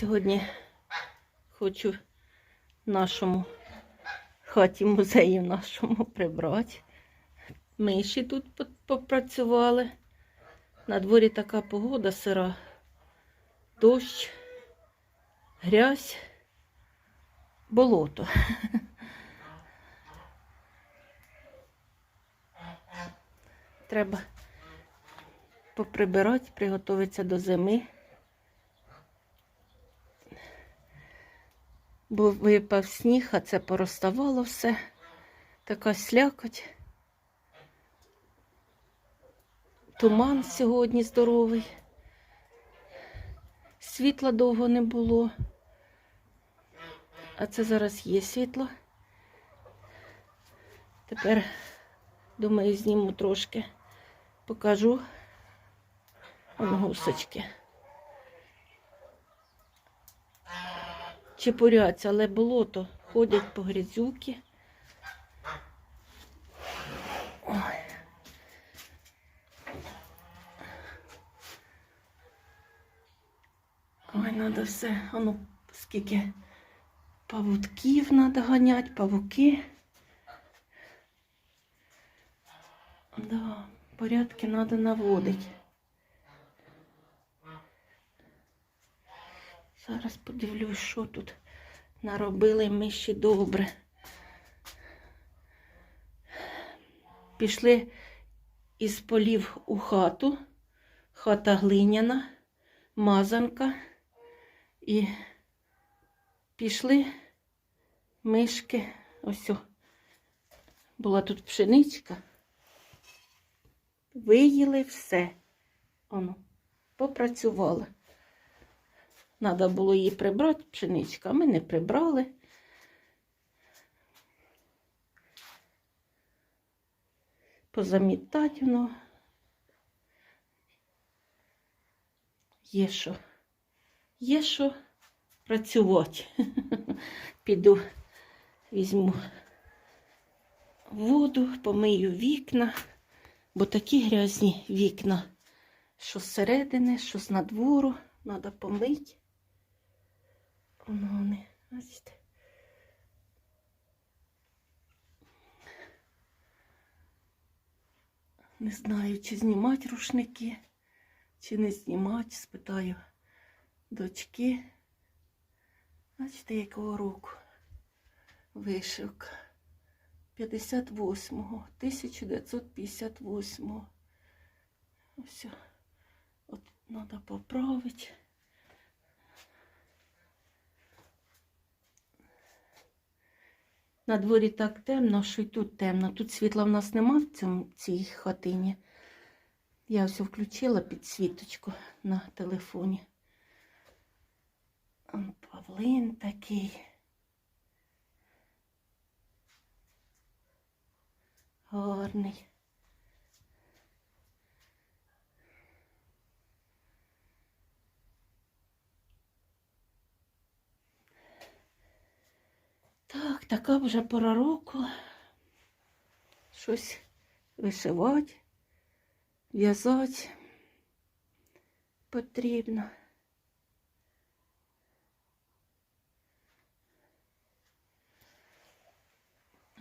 Сьогодні хочу нашому хаті музеї нашому прибрати. Миші тут попрацювали. На дворі така погода сира. Дощ, грязь, болото. Треба поприбирати, приготуватися до зими. Бо випав сніг, а це порозставало все. Така слякоть. Туман сьогодні здоровий. Світла довго не було. А це зараз є світло. Тепер, думаю, зніму трошки, покажу Вон гусочки. Чепуряться, але болото ходять по грязюки. Ой. Треба все. Воно скільки павутків треба ганяти, павуки. Да, порядки треба наводити. Зараз подивлюсь, що тут наробили ми ще добре. Пішли із полів у хату, хата глиняна, мазанка. І пішли мишки. Ось була тут пшеничка. Виїли все. Оно, попрацювали. Треба було її прибрати, пшеничка, ми не прибрали. Позамітати воно. Є що. Є що працювати. Піду, візьму воду, помию вікна, бо такі грязні вікна, що зсередини, що з надвору, треба помити. Вони, бачите. Не знаю, чи знімати рушники, чи не знімати, спитаю дочки. Бачите, якого року вишивка. 58-го, 1958-го. Ось. От треба поправити. На дворі так темно, що й тут темно. Тут світла в нас нема в цьому, цій хатині. Я все включила підсвіточку на телефоні. Он Павлин такий. Гарний. Так, така вже пора року. Щось вишивати, в'язати потрібно.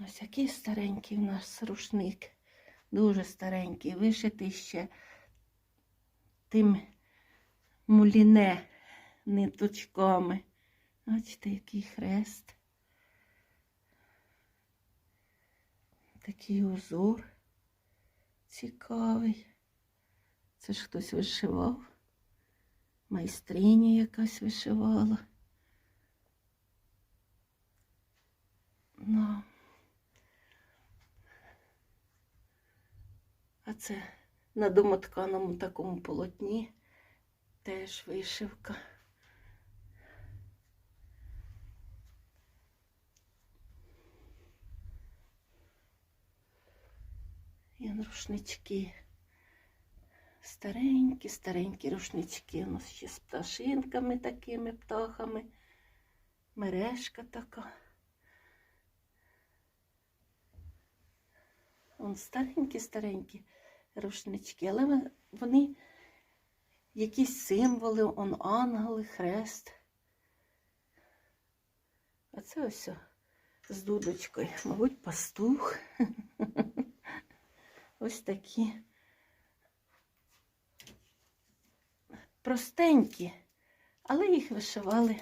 Ось який старенький у нас рушник. Дуже старенький, вишитий ще тим муліне ниточками. Бачите, який хрест. Такий узор цікавий. Це ж хтось вишивав. Майстриня якась вишивала. Ну. А це на домотканому такому полотні теж вишивка. І рушнички. Старенькі, старенькі рушнички. У нас ще з пташинками такими птахами. Мережка така. Вон старенькі-старенькі рушнички, але вони якісь символи, он ангели, хрест. А це ось з дудочкою. Мабуть, пастух. Ось такі простенькі, але їх вишивали.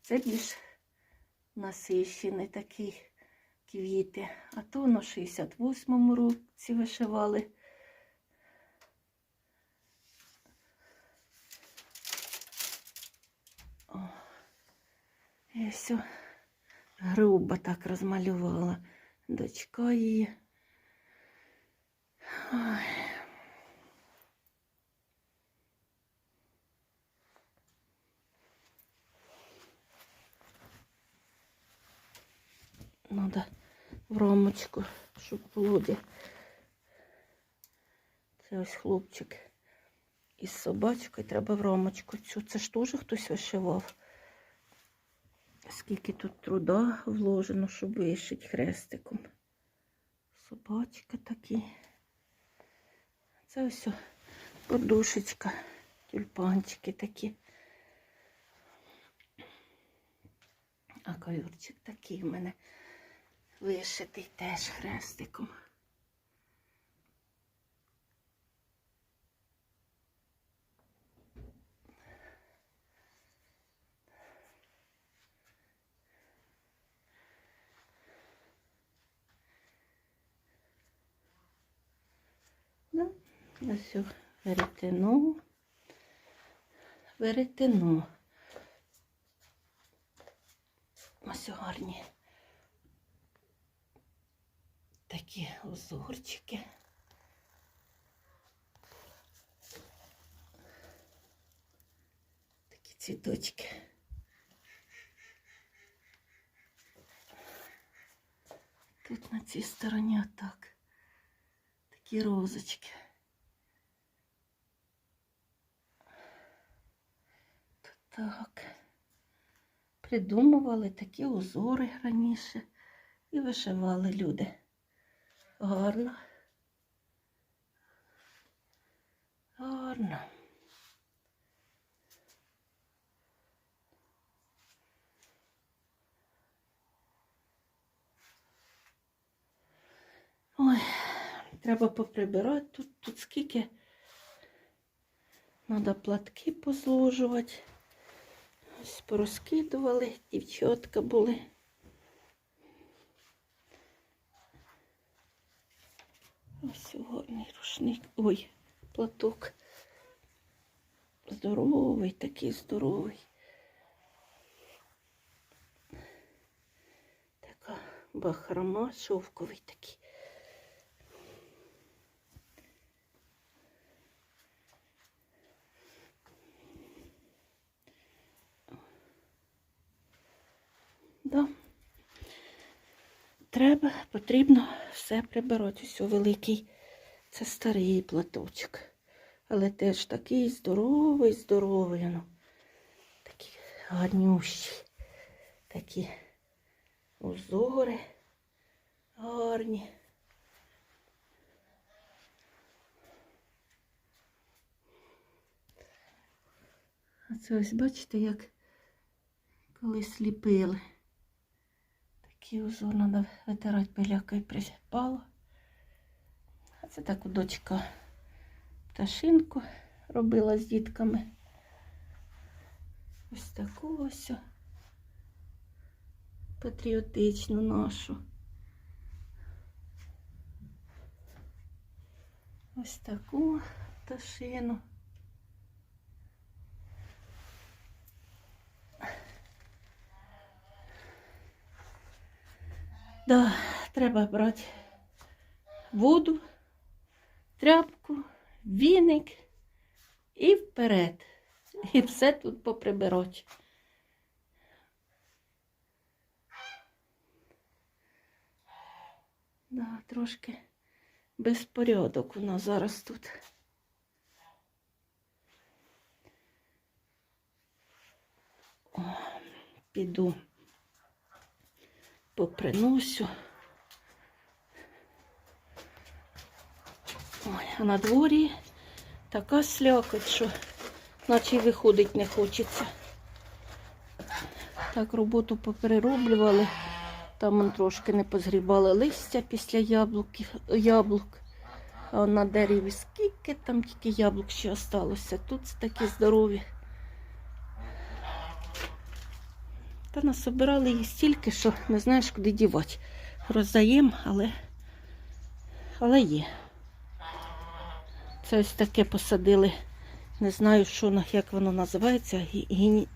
Це більш насищені такі квіти. А то на 68-му році вишивали. О, і все грубо так розмалювала. Дочка її. Ой. Надо в рамочку, щоб було. Це ось хлопчик із собачкою. Треба в рамочку цю. Це ж теж хтось вишивав. Скільки тут труда вложено, щоб вишити хрестиком. Собачка такі. Це ось подушечка, тюльпанчики такі. А ковірчик такий в мене вишитий теж хрестиком. Да? Ось веретено. Веретено. Ось гарні. Такі узорчики. Такі цвіточки. Тут на цій стороні отак. Такі розочки. Так. Придумували такі узори раніше і вишивали люди. Гарно. Гарно. Ой, треба поприбирати тут, тут скільки. Треба платки позложувати. Ось порозкидували, дівчатка були. Ось гарний рушник. Ой, платок. Здоровий, такий здоровий. Така бахрома, шовковий такий. Да. Треба, потрібно все прибирати. Ось великий. Це старий платочок. Але теж такий здоровий, здоровий. Ну. Такі гарнющі. Такі узори гарні. А це ось бачите, як колись ліпили. Такий узор треба витирати пилякою припало. А це так дочка пташинку робила з дітками. Ось таку ось патріотичну нашу. Ось таку пташину. Да, треба брати воду, тряпку, віник і вперед. І все тут поприбирати. Да, трошки безпорядок у нас зараз тут. О, піду поприносю. Ой, а на дворі така слякоть, що наче й виходить не хочеться. Так, роботу поперероблювали. Там трошки не позгрібали листя після яблуків, яблук. А на дереві скільки там тільки яблук ще осталося. Тут такі здорові. Та насобирали їх стільки, що не знаєш, куди дівати. Роздаємо, але, але є. Це ось таке посадили. Не знаю, що як воно називається. Гі,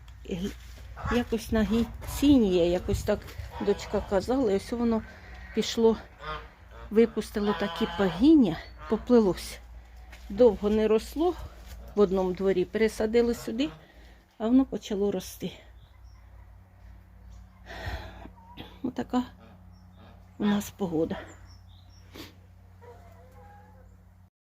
якось на гіцінія, якось так дочка казала. І ось воно пішло, випустило такі пагіння, поплилось. Довго не росло в одному дворі, пересадили сюди, а воно почало рости. Отака у нас погода.